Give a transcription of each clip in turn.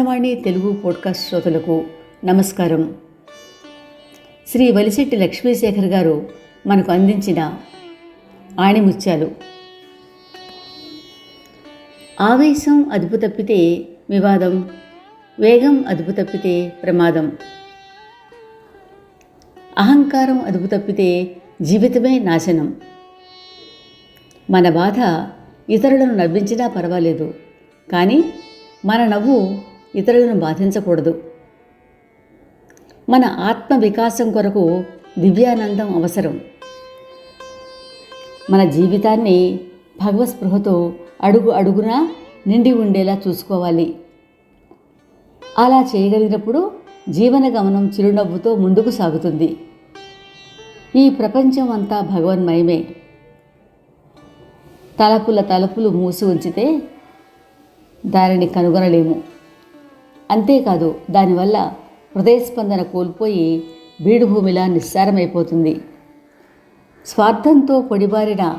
Mohanavani Telugu podcast శ్రోతలకు నమస్కారం. శ్రీ వలిశెట్టి లక్ష్మీశేఖర్ గారు మనకు అందించిన ఆణిముత్యాలు. ఆవేశం అదుపు తప్పితే వివాదం వేగం అదుపు తప్పితే ప్రమాదం. అహంకారం అదుపు తప్పితే జీవితమే నాశనం. మన బాధ ఇతరులను నవ్వించినా పర్వాలేదు కానీ మన నవ్వు ఇతరులను బాధించకూడదు. మన ఆత్మ వికాసం కొరకు దివ్యానందం అవసరం. మన జీవితాన్ని భగవస్పృహతో అడుగు అడుగునా నిండి ఉండేలా చూసుకోవాలి. అలా చేయగలిగినప్పుడు జీవన గమనం చిరునవ్వుతో ముందుకు సాగుతుంది. ఈ ప్రపంచం అంతా భగవన్మయమే. తలపుల తలుపులు మూసి ఉంచితే దానిని కనుగొనలేము. అంతేకాదు దానివల్ల హృదయస్పందన కోల్పోయి బీడుభూమిలా నిస్సారమైపోతుంది. స్వార్థంతో పొడిబారిన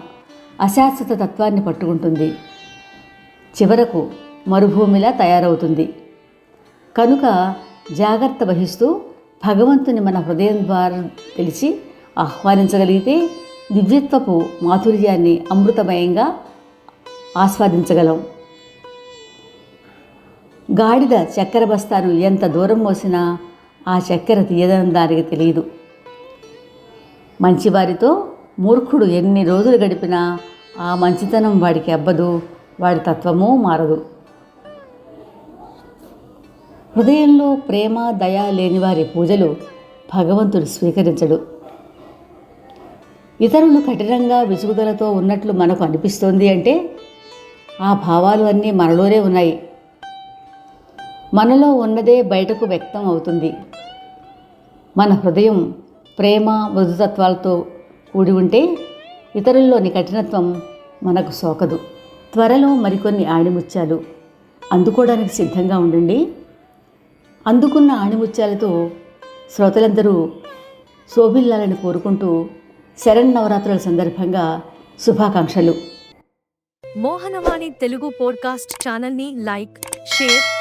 అశాశ్వత తత్వాన్ని పట్టుకుంటుంది. చివరకు మరుభూమిలా తయారవుతుంది. కనుక జాగ్రత్త వహిస్తూ భగవంతుని మన హృదయం ద్వారా తెలిసి ఆహ్వానించగలిగితే దివ్యత్వపు మాధుర్యాన్ని అమృతమయంగా ఆస్వాదించగలం. గాడిద చక్కెర బస్తాను ఎంత దూరం మోసినా ఆ చక్కెర తీయదని దానికి తెలియదు మంచివారితో మూర్ఖుడు ఎన్ని రోజులు గడిపినా ఆ మంచితనం వాడికి అబ్బదు వాడి తత్వము మారదు. హృదయంలో ప్రేమ దయ లేని వారి పూజలు భగవంతుడు స్వీకరించడు. ఇతరులు కఠినంగా విసుగుదలతో ఉన్నట్లు మనకు అనిపిస్తోంది అంటే ఆ భావాలు అన్నీ మనలోనే ఉన్నాయి. మనలో ఉన్నదే బయటకు వ్యక్తం అవుతుంది. మన హృదయం ప్రేమ మృదుతత్వాలతో కూడి ఉంటే ఇతరుల్లోని కఠినత్వం మనకు సోకదు. త్వరలో మరికొన్ని ఆణిముత్యాలు అందుకోవడానికి సిద్ధంగా ఉండండి. అందుకున్న ఆణిముత్యాలతో శ్రోతలందరూ శోభిల్లాలని కోరుకుంటూ శరన్నవరాత్రుల సందర్భంగా శుభాకాంక్షలు. మోహనవాణి తెలుగు పోడ్కాస్ట్ ఛానల్ని లైక్ షేర్